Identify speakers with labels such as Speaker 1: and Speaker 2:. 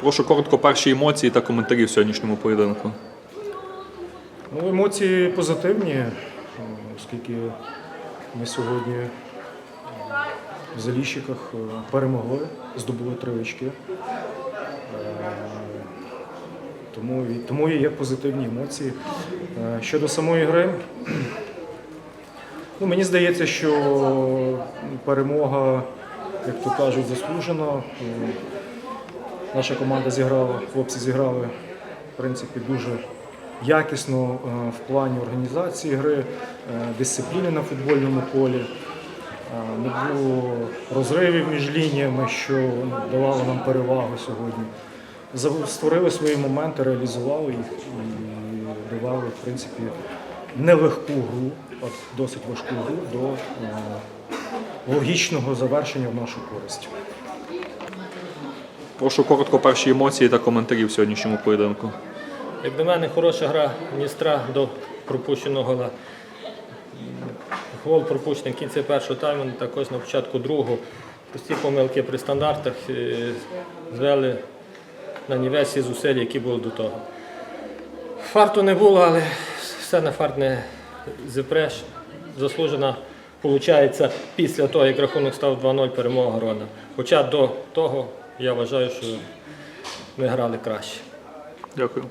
Speaker 1: Прошу коротко перші емоції та коментарі в сьогоднішньому поєдинку.
Speaker 2: Ну, емоції позитивні, е, оскільки ми сьогодні е, в Заліщиках е, перемогли, здобули три очки. Тому, тому є позитивні емоції. Щодо самої гри, ну, мені здається, що перемога, як то кажуть, заслужена. Наша команда зіграла, хлопці зіграли в принципі дуже якісно е, в плані організації гри, е, дисципліни на футбольному полі. Е, Не було розривів між лініями, що давало нам перевагу сьогодні. Створили свої моменти, реалізували їх і давали, в принципі, нелегку гру, досить важку гру до логічного завершення в нашу користь.
Speaker 1: Прошу коротко перші емоції та коментарі в сьогоднішньому поєдинку.
Speaker 3: Як на мене, хороша гра Дністра до пропущеного гола. Гол пропущений в кінці першого тайму, також на початку другого. Прості помилки при стандартах е, звели на нівець всі зусилля, які були до того. Фарту не було, але все на фарт не зіпреш. Заслужена, виходить, після того, як рахунок став 2-0 перемога Грона. Хоча до того я вважаю, що ми грали краще.
Speaker 1: Дякую.